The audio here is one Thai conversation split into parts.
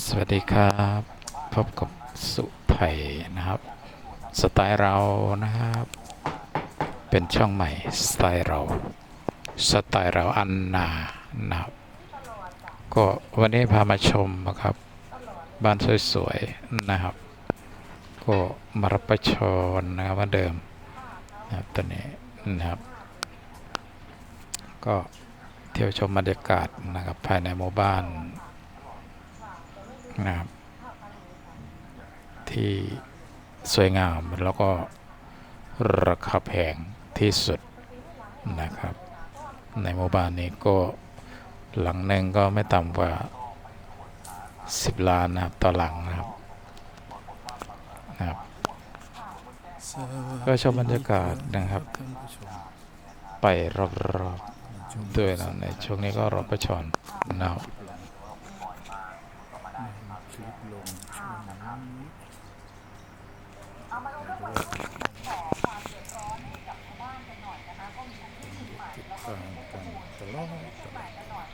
สวัสดีครับ พบกับสุไผ่นะครับ สไตล์เรานะครับ เป็นช่องใหม่ สไตล์เรา สไตล์เราอันนานะครับ ก็วันนี้พามาชมนะครับ บ้านสวยๆนะครับ ก็มารับประชนนะครับเหมือนเดิมนะครับตอนนี้นะครับ ก็เที่ยวชมบรรยากาศนะครับภายในหมู่บ้าน นะครับที่สวยงามแล้วก็ราคาแพงที่สุดนะครับ ในหมู่บ้านนี้ก็หลังหนึ่งก็ไม่ต่ำกว่า 10 ล้านนะครับต่อหลังนะครับนะครับ ก็ชมบรรยากาศนะครับ ไปรอบๆด้วยนะในช่วงนี้ก็รอประชอนนะครับ คลิปลงช่วงนี้ติดตามกันตลอดตลอด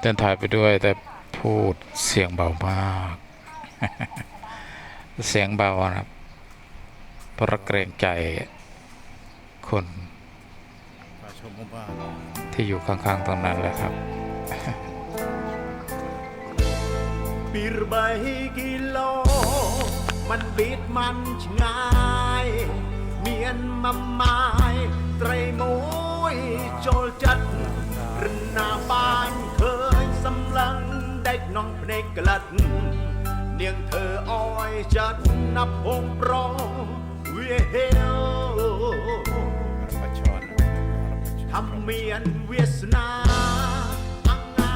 เต้นถ่ายไปด้วยแต่พูดเสียงเบามาก เสียงเบานะครับเพราะเกรงใจคนมาชมหมู่บ้านที่อยู่ข้างๆตรงนั้นแหละครับ ពីរបីគីឡូมันបៀតมันឆ្ងាយ មានមួយម៉ាយត្រីមួយចូលចិត្តរណាបានឃើញសម្លឹងដេកនងភ្នែកក្លិត នាងធ្វើអោយចិត្តណាប់ភងប្រវាហេវ รับประชอนนะครับรับประช ถ้า อน មានវាសនា